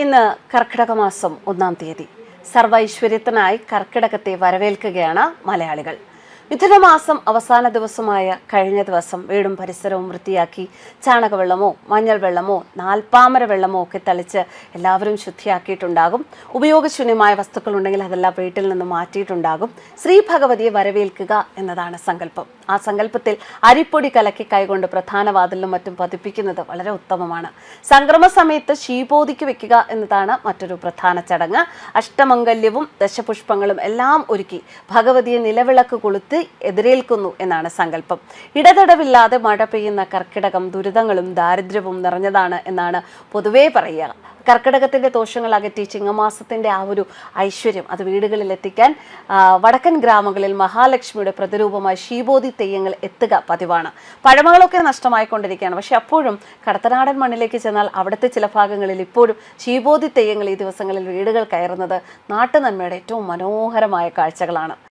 ഇന്ന് കർക്കിടക മാസം ഒന്നാം തീയതി. സർവൈശ്വര്യത്തിനായി കർക്കിടകത്തെ വരവേൽക്കുകയാണ് മലയാളികൾ. മിഥുനമാസം അവസാന ദിവസമായ കഴിഞ്ഞ ദിവസം വീടും പരിസരവും വൃത്തിയാക്കി ചാണകവെള്ളമോ മഞ്ഞൾ വെള്ളമോ നാൽപ്പാമര വെള്ളമോ ഒക്കെ തളിച്ച് എല്ലാവരും ശുദ്ധിയാക്കിയിട്ടുണ്ടാകും. ഉപയോഗശൂന്യമായ വസ്തുക്കൾ ഉണ്ടെങ്കിൽ അതെല്ലാം വീട്ടിൽ നിന്ന് മാറ്റിയിട്ടുണ്ടാകും. ശ്രീ ഭഗവതിയെ വരവേൽക്കുക എന്നതാണ് സങ്കല്പം. ആ സങ്കല്പത്തിൽ അരിപ്പൊടി കലക്കി കൈകൊണ്ട് പ്രധാന വാതിലിലും മറ്റും പതിപ്പിക്കുന്നത് വളരെ ഉത്തമമാണ്. സംക്രമ സമയത്ത് ശീപോതിക്ക് വെക്കുക എന്നതാണ് മറ്റൊരു പ്രധാന ചടങ്ങ്. അഷ്ടമംഗല്യവും ദശപുഷ്പങ്ങളും എല്ലാം ഒരുക്കി ഭഗവതിയെ നിലവിളക്ക് കൊളുത്തി എതിരേൽക്കുന്നു എന്നാണ് സങ്കല്പം. ഇടതടവില്ലാതെ മഴ പെയ്യുന്ന കർക്കിടകം ദുരിതങ്ങളും ദാരിദ്ര്യവും നിറഞ്ഞതാണ് എന്നാണ് പൊതുവേ പറയുക. കർക്കിടകത്തിന്റെ ദോഷങ്ങൾ അകറ്റി ചിങ്ങമാസത്തിന്റെ ആ ഒരു ഐശ്വര്യം അത് വീടുകളിൽ എത്തിക്കാൻ വടക്കൻ ഗ്രാമങ്ങളിൽ മഹാലക്ഷ്മിയുടെ പ്രതിരൂപമായി ശീബോധി തെയ്യങ്ങൾ എത്തുക പതിവാണ്. പഴമകളൊക്കെ നഷ്ടമായിക്കൊണ്ടിരിക്കുകയാണ്. പക്ഷെ അപ്പോഴും കടത്തനാടൻ മണ്ണിലേക്ക് ചെന്നാൽ അവിടുത്തെ ചില ഭാഗങ്ങളിൽ ഇപ്പോഴും ശീബോധി തെയ്യങ്ങൾ ഈ ദിവസങ്ങളിൽ വീടുകൾ കയറുന്നത് നാട്ടുനന്മയുടെ ഏറ്റവും മനോഹരമായ കാഴ്ചകളാണ്.